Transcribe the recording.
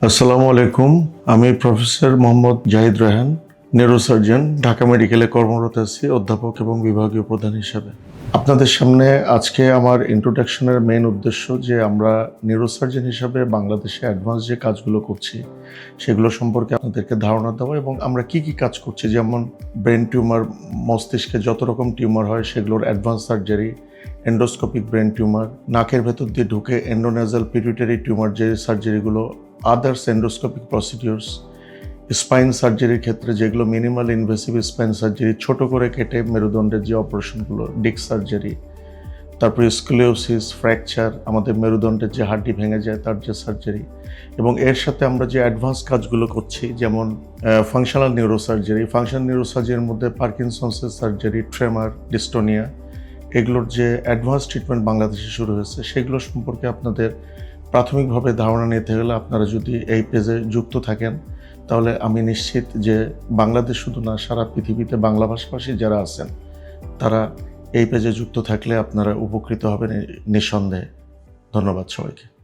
আসসালামু আলাইকুম। আমি প্রফেসর মোহাম্মদ জাহিদ রায়হান নিউরোসার্জন ঢাকা মেডিকেলে কর্মরত আছি, অধ্যাপক এবং বিভাগীয় প্রধান হিসাবে। আপনাদের সামনে আজকে আমার ইন্ট্রোডাকশনের মেইন উদ্দেশ্য যে আমরা নিউরোসার্জন হিসাবে বাংলাদেশে অ্যাডভান্স যে কাজগুলো করছি, সেগুলো সম্পর্কে আপনাদেরকে ধারণা দেওয়া এবং আমরা কি কি কাজ করছি, যেমন ব্রেন টিউমার মস্তিষ্কে যত রকম টিউমার হয়, সেগুলোর advance surgery endoscopic brain tumour নাকের ভেতর দিয়ে ঢুকে এন্ডোনেজাল পিটুইটারি টিউমার যে সার্জারিগুলো আদার্স এন্ডোস্কোপিক প্রসিডিউরস স্পাইন সার্জারির ক্ষেত্রে যেগুলো মিনিমাল ইনভেসিভ স্পাইন সার্জারি ছোট করে কেটে মেরুদণ্ডের যে অপারেশনগুলো ডিক সার্জারি তারপরে স্কুলিওসিস ফ্র্যাকচার আমাদের মেরুদণ্ডের যে হাড্ডি ভেঙে যায়, তার যে সার্জারি এবং এর সাথে আমরা যে অ্যাডভান্স কাজগুলো করছি, যেমন ফাংশনাল নিউরোসার্জারি ফাংশনাল নিউরোসার্জারির মধ্যে পার্কিনসন্সের সার্জারি ট্রেমার ডিস্টোনিয়া এগুলোর যে অ্যাডভান্স ট্রিটমেন্ট বাংলাদেশে শুরু হয়েছে, সেগুলো সম্পর্কে আপনাদের প্রাথমিকভাবে ধারণা নিতে গেলে আপনারা যদি এই পেজে যুক্ত থাকেন, তাহলে আমি নিশ্চিত যে বাংলাদেশ শুধু না, সারা পৃথিবীতে বাংলা ভাষাভাষী যারা আছেন, তারা এই পেজে যুক্ত থাকলে আপনারা উপকৃত হবেন নিঃসন্দেহে। ধন্যবাদ সবাইকে।